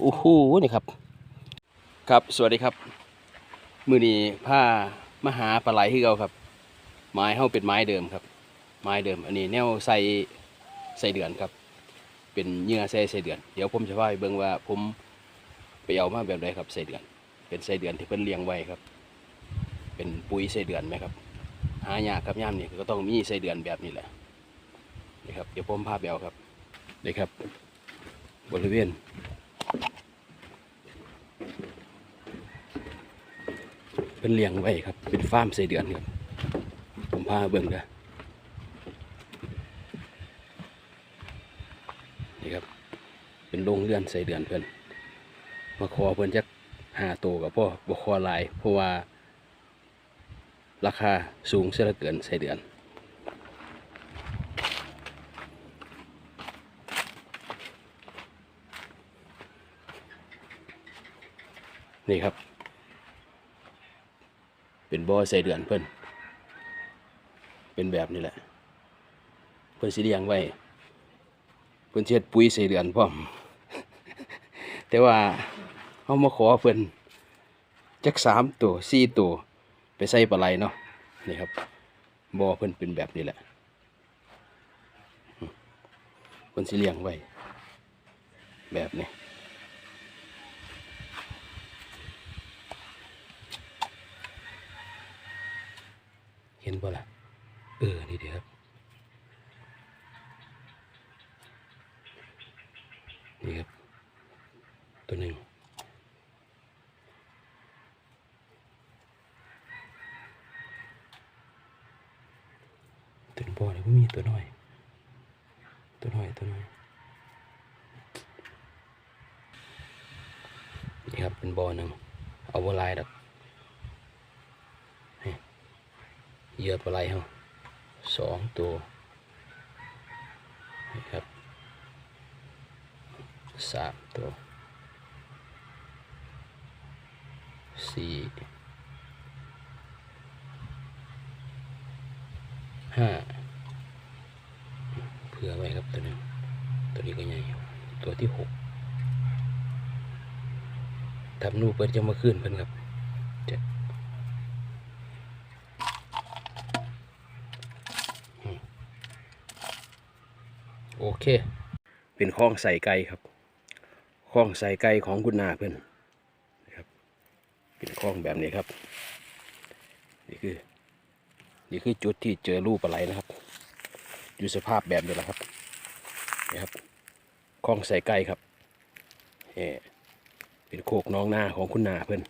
โอ้โหนี่ครับ ครับสวัสดีครับ มือนี้ผ้ามาหาปลาไหลที่เราครับ ไม้เฮาเป็นไม้เดิมครับ ไม้เดิม อันนี้แนวใส่ใส่เดือนครับ เป็นเยื่อใส่ใส่เดือน เดี๋ยวผมจะพาไปเบิ่งว่าผมไปเอามาแบบใดครับใส่เดือน เป็นใส่เดือนที่เพิ่นเลี้ยงไว้ครับ เป็นปุ๋ยใส่เดือนไหมครับ หายากครับย่ามนี่ก็ต้องมีใส่เดือนแบบนี้แหละนี่ครับเดี๋ยวผมพาไปเอาครับนี่ครับ บริเวณ เป็นเลี้ยงไว้ครับ เป็นฟาร์มใสเดือนครับ ผมพาเบิ่งเด้อนี่ครับ เป็นโรงเรือนใสเดือนเพิ่นมาขอเพิ่นจักหาโตวกับพ่อบ่ขอลาย เพราะว่า ราคาสูงเสียเหลือเกินใสเดือนนี่ครับ เป็นบ่อใส่เดือนเพิ่นเป็นแบบนี้แหละ เพิ่นสิเลี้ยงไว้ เพิ่นเฮ็ดปุ๋ยใส่เดือนพร้อม แต่ว่าเฮามาขอเพิ่นจักสามตัวสี่ตัวไปใส่ปลาไหลเนาะนี่ครับบ่อเพิ่นเป็นแบบนี้แหละเพิ่นสิเลี้ยงไว้ แบบนี้ เห็นบ่ล่ะ เออ นี่เดียวครับ นี่ครับ ตัวหนึ่งตัวบ่อนี่ก็มีตัวน้อย ตัวน้อย ตัวน้อย นี่ครับ เป็นบ่อหนึ่งเอาบัวลายดอกนี่เห ยื่อปลาไหลเฮาสองตัวนี่ครับสามตัวสี่ห้าเผื่อไว้ครับตัวหนึงตัวนี้ก็ใหญ่ตัวที่หกทำนูเปิดจะมาขึ้นเพิ่นครับเจ็ดอืมโอ เค เป็นคลองใส่ไก่ครับคลองใส่ไก่ของคุณนาเพื่อนนะครับเป็นคลองแบบนี้ครับนี่คือนี่คือจุดที่เจอรูปปลาไหลนะครับ อยู่สภาพแบบนี้แหละครับนี่ครับคลองใส่ไก่ครับเออเป็นโคกน้องนาของคุณนาเพื่อน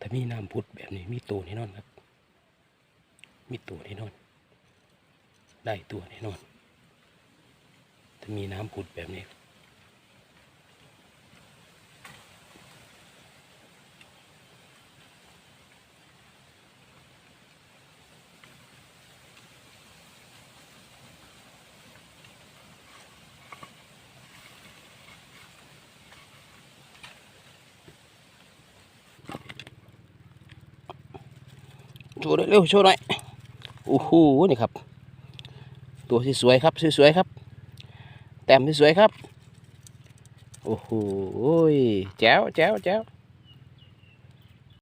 ถ้ามีน้ำพุดแบบนี้มีตัวแน่นอนครับ มีตัวแน่นอน ได้ตัวแน่นอน ถ้ามีน้ำพุดแบบนี้ โชว์หน่อยเร็วโชว์หน่อยโอ้โหนี่ครับ ตัวสวยครับสวยๆครับ แต้มสวยครับโอ้โหแจ๋วแจ๋วแจ๋ว